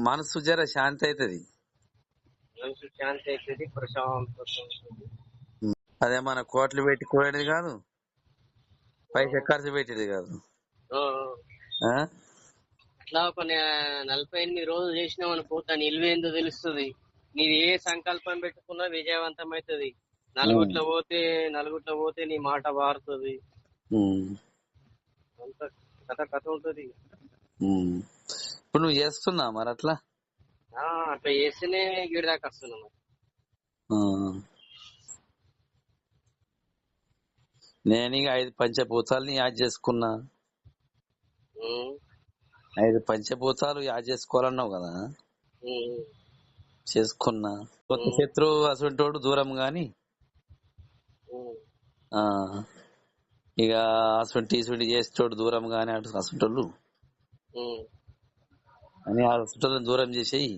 మనసు జర శాంతి అవుతుంది మనసు శాంతి అవుతుంది ప్రశాంతత ఉంటుంది అదే మన కోట్లు పెట్టి కూడేది కాదు పైసా ఖర్చు పెట్టేది కాదు. ఆ? అట్లా ఒక నె- నలభై ఎనిమిది రోజులు చేసినాం అనుకో దాని ఇల్వేందో తెలుస్తుంది. నీది ఏ సంకల్పం పెట్టుకున్నా విజయవంతం అవుతుంది నలుగుట్లో పోతే నలుగుట్లో పోతే నీ మాట మారుతుంది. ఉమ్. అంత కథ కథ ఉంటది. ఉమ్. ఇప్పుడు నువ్వు చేస్తున్నా మరి అట్లా? అట్లా చేస్తేనే గిడి దాకా వస్తున్నాం మరి. నేను ఇక ఐదు పంచభూతాలని యాడ్ చేసుకున్నా. ఐదు పంచభూతాలు యాడ్ చేసుకోవాలన్నావు కదా? చేసుకున్నా. కొత్త శత్రువు అసంటోడు దూరం గాని. ఇక అసంటి ఇసుంటి చేసేటోడు దూరం గాని అటు అసంటోళ్ళు. అని ఆ అసంటోళ్ళని దూరం చేసేయి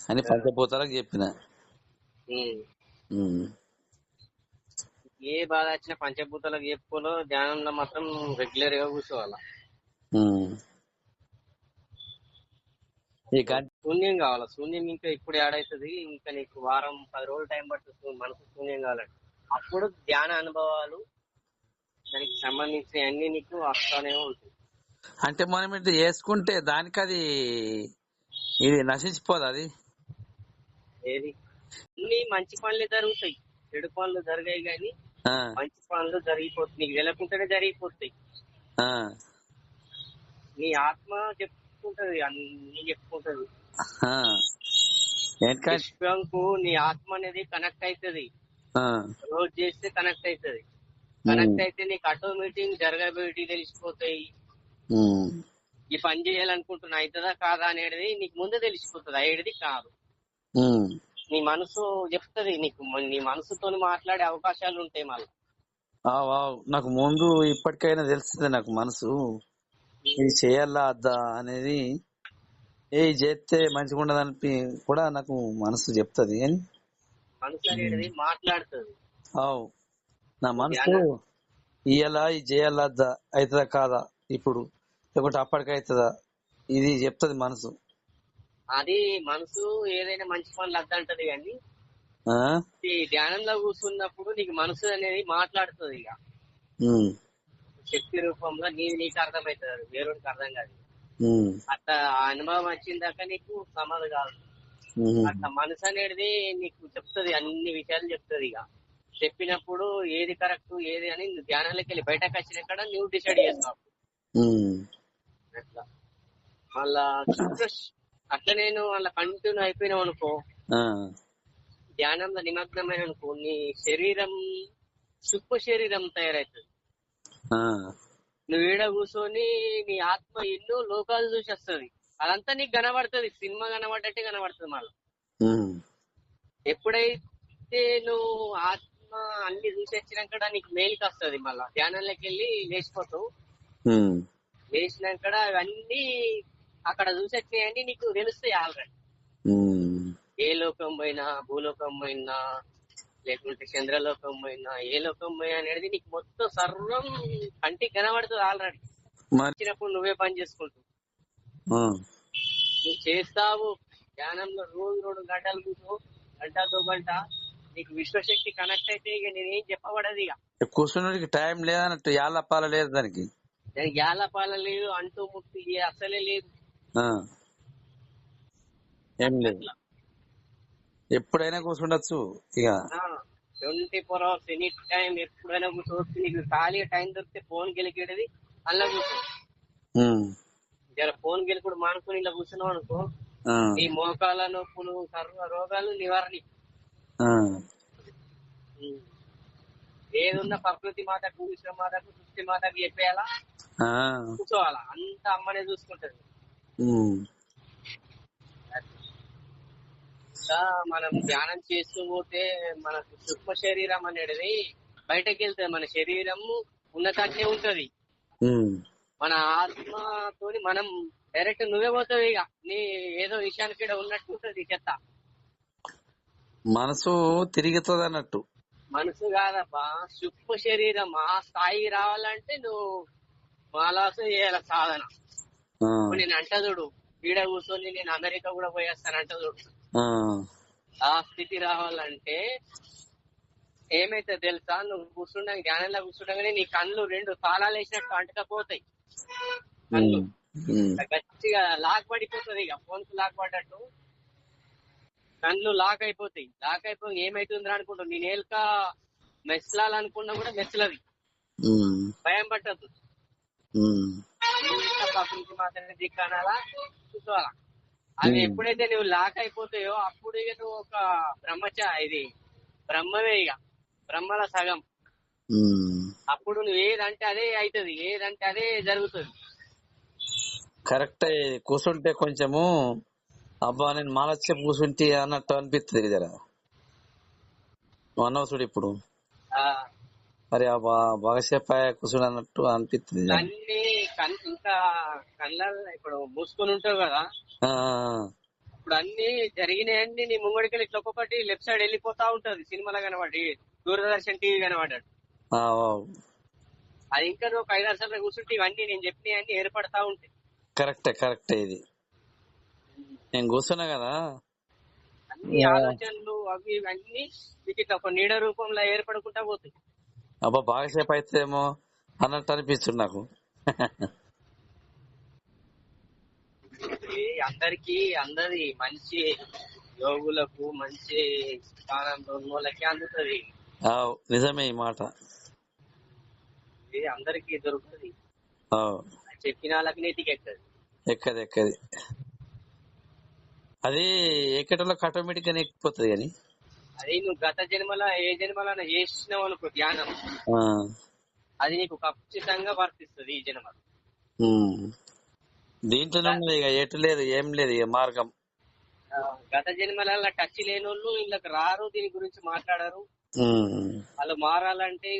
అని పంచభూతాలకు చెప్పిన. ఏ బాధ వచ్చినా పంచభూతాలకు చెప్పుకోలో ధ్యానంలో మాత్రం రెగ్యులర్గా కూర్చోవాలా శూన్యం కావాలా? శూన్యం ఇంకా ఇప్పుడు ఏడైతుంది ఇంకా నీకు వారం పది రోజులు టైం పడుతుంది మనసు శూన్యం కావాలంటే. అప్పుడు ధ్యాన అనుభవాలు దానికి సంబంధించిన అన్ని నీకు వస్తానే ఉంటుంది అంటే మనం ఇట్లా చేసుకుంటే దానికి అది ఇది నశించిపోదు అది. ఏది? అన్ని మంచి పనులే జరుగుతాయి. చెడు పనులు జరిగాయి కానీ మంచి పనులు జరిగిపోతాయి నీకు తెలియకుండానే జరిగిపోతాయి. నీ ఆత్మ చెప్పుకుంటది అన్ని చెప్పుకుంటది. విశ్వంకు నీ ఆత్మ అనేది కనెక్ట్ అవుతుంది రోజు చేస్తే కనెక్ట్ అవుతుంది కనెక్ట్ అయితే నీకు ఆటోమేటిక్ జరగబోయేటి తెలిసిపోతాయి. ఈ పని చేయాలనుకుంటున్నా అవుతుందా కాదా అనేది నీకు ముందే తెలిసిపోతుంది అయ్యేది కాదు. నీ మనసు చెప్తది నీకు నీ మనసుతో మాట్లాడే అవకాశాలు ఉంటాయి మళ్ళీ. నాకు ముందు ఇప్పటికైనా తెలిసింది నాకు మనసు. ఇది చేయాలా అద్దా అనేది. ఏ చేస్తే మంచిగా ఉండదని కూడా నాకు మనసు చెప్తది అని మనసు అనేది మాట్లాడుతుంది. అవు నా మనసు ఇయ్యాలా ఇది చేయాలా అద్దా అవుతుందా కాదా ఇప్పుడు? లేకుంటే అప్పటికి అవుతుందా ఇది చెప్తది మనసు. అది మనసు ఏదైనా మంచి పనులు అద్దంటది కానీ ఈ ధ్యానంలో కూర్చున్నప్పుడు నీకు మనసు అనేది మాట్లాడుతుంది ఇక. శక్తి రూపంలో నీది నీకు అర్థమవుతుంది వేరొకరికి అర్థం కాదు. అట్లా ఆ అనుభవం వచ్చిందాక నీకు సమాధి కాదు. అట్లా మనసు అనేది నీకు చెప్తుంది అన్ని విషయాలు చెప్తుంది ఇక. చెప్పినప్పుడు ఏది కరెక్ట్ ఏది అని ధ్యానంలోకి వెళ్ళి బయటకు వచ్చినాక నువ్వు డిసైడ్ చేస్తావు. అట్లా. మళ్ళా అట్లా నేను వాళ్ళ కంటిన్యూ అయిపోయినావు అనుకో ధ్యానంలో నిమగ్నమైన అనుకో నీ శరీరం సూక్ష్మ శరీరం తయారవుతుంది నువ్వు ఈడ కూర్చొని నీ ఆత్మ ఎన్నో లోకాలు చూసి వస్తుంది అదంతా నీకు కనబడుతుంది. సినిమా కనబడ్డట్టే కనబడుతుంది మళ్ళీ ఎప్పుడైతే నువ్వు ఆత్మ అన్ని చూసి వచ్చినాక నీకు మేలుకి వస్తుంది మళ్ళా. ధ్యానంలోకి వెళ్ళి లేచిపోతావు లేచినాక అవన్నీ అక్కడ చూసి వచ్చినాయని నీకు తెలుస్తాయి ఆల్రెడీ ఏ లోకం పోయినా భూలోకం పోయినా లేకుంటే చంద్రలోకం పోయినా ఏ లోకం పోయినా అనేది నీకు మొత్తం సర్వం కంటికి కనబడుతుంది ఆల్రెడీ మరి? వచ్చినప్పుడు నువ్వే పని చేసుకుంటావు. నువ్వు చేస్తావు ధ్యానంలో రోజు రెండు గంటలు కూర్చో గంటతో గంట నీకు విశ్వశక్తి కనెక్ట్ అయితే ఇక నేనేం చెప్పబడదు ఇక. కూర్చున్నడికి టైం లేదన్నట్టు యాళ్ళప్పాల లేదు దానికి. దానికి యాలపాల లేదు అంటూ ముక్తి ఏ అసలే లేదు. ఏం లేదు. ఎప్పుడైనా కూర్చుండొచ్చు ఇక. Twenty four hours any time ఎప్పుడైనా కూర్చోవచ్చు. నీకు ఖాళీ టైం దొరికితే ఫోన్ గెలికేది అలా కూర్చో. జర ఫోన్ గెలుకుడు మానుకుని ఇలా కూర్చున్నావు అనుకో నీ మోకాల నొప్పులు సర్వ రోగాలు నివారణ. ఏదున్నా ప్రకృతి మాతకు విశ్వ మాతకు సృష్టి మాతకు చెప్పేయాలా? కూర్చోవాలా? అంత అమ్మనే చూసుకుంటది. మనం ధ్యానం చేస్తూ పోతే మనకు సూక్ష్మ శరీరం అనేది బయటకు వెళ్తుంది. మన శరీరం ఉన్నతానే ఉంటది. మన ఆత్మతోని మనం డైరెక్ట్ నువ్వే పోతావు ఇక. నీ ఏదో విషయానికి ఉన్నట్టు ఉంటది చెత్త. మనసు తిరుగుతుంది అన్నట్టు మనసు కాదబ్బా. సూక్ష్మ శరీరం. ఆ స్థాయి రావాలంటే నువ్వు మాలాసు చేయాల సాధన. నేను అంట చూడు. ఈడ కూర్చొని నేను అమెరికా కూడా పోయేస్తానంటే చూడు. ఆ, స్థితి రావాలంటే ఏమైతే తెలుసా? నువ్వు కూర్చుండగా జ్ఞానంలో కూర్చుండగానే నీ కళ్ళు రెండు తాళాలు వేసినట్టు అంటకపోతాయి. కళ్ళు. గట్టిగా లాక్ పడిపోతుంది ఇక. ఫోన్కు లాక్ పడ్డట్టు. కళ్ళు లాక్ అయిపోతాయి. లాక్ అయిపోయి ఏమైతుంది అనుకుంటావు? నేను ఏల్క మెస్లాలనుకున్నా కూడా ఉమ్, భయం పట్టద్దు. ప్రకృతి మాత్రమే దిక్కనాలా? అవి. ఎప్పుడైతే నువ్వు లాక్ అయిపోతాయో అప్పుడు ఇక నువ్వు ఒక బ్రహ్మచ ఇది బ్రహ్మవే ఇక. బ్రహ్మల సగం. అప్పుడు నువ్వు ఏదంటే అదే అవుతుంది ఏదంటే అదే జరుగుతుంది. కరెక్టే. కూర్చుంటే కొంచెము అబ్బా నేను మాలచ్చే కూర్చుంటే అన్నట్టు అనిపిస్తుంది జర. నువ్వు అన్నావు చూడు ఇప్పుడు. మరి ఆ బా- బాగా సేపు అయ్యా కూర్చుని అన్నట్టు అనిపిస్తుంది కన్ ఇంకా కళ్ళ ఇప్పుడు మూసుకొని ఉంటావు కదా. ఆ, ఇప్పుడు అన్ని జరిగినాయన్ని నీ ముంగడికి ఇట్లా ఒక్కొక్కటి లెఫ్ట్ సైడ్ వెళ్ళిపోతా ఉంటది. సినిమాలో కనబడి దూరదర్శన్ టీవీ కనబడ్డాడు. అది ఇంకా నువ్వు ఐదారు సార్లు కూర్చుంటే ఇవన్నీ నేను చెప్పినవి అన్ని ఏర్పడతా ఉంటాయి. కరెక్టే కరెక్టే ఇది. నేను కూర్చున్నా కదా. అన్ని ఆలోచనలు అవి ఇవన్నీ మీకు ఇట్లా ఒక నీడ రూపంలో ఏర్పడుకుంటా పోతాయి. అబ్బా బాగా సేపు అయితేమో అన్నట్టు అనిపిస్తుంది నాకు. అందరికి అందరి మంచి యోగులకు మంచి స్థానంలో వాళ్ళకి అందుతుంది. ఆ, నిజమే ఈ మాట. ఇది అందరికి దొరుకుతుంది. ఆ, చెప్పిన వాళ్ళకి నీతికి ఎక్కదు? ఎక్కది ఎక్కది? అది ఎక్కడంలో ఆటోమేటిక్గా ఎక్కిపోతుంది కానీ. అది నువ్వు గత జన్మల ఏ జన్మల చేసినావు అనుకో ధ్యానం. అది నీకు ఖచ్చితంగా వర్తిస్తుంది ఈ జన్మ. దీంట్లోనే ఉన్నది ఇక ఎటు లేదు ఏం లేదు ఇక మార్గం. గత జన్మల టచ్ లేని వాళ్ళు వీళ్ళకి రారు దీని గురించి మాట్లాడరు. వాళ్ళు మారాలంటే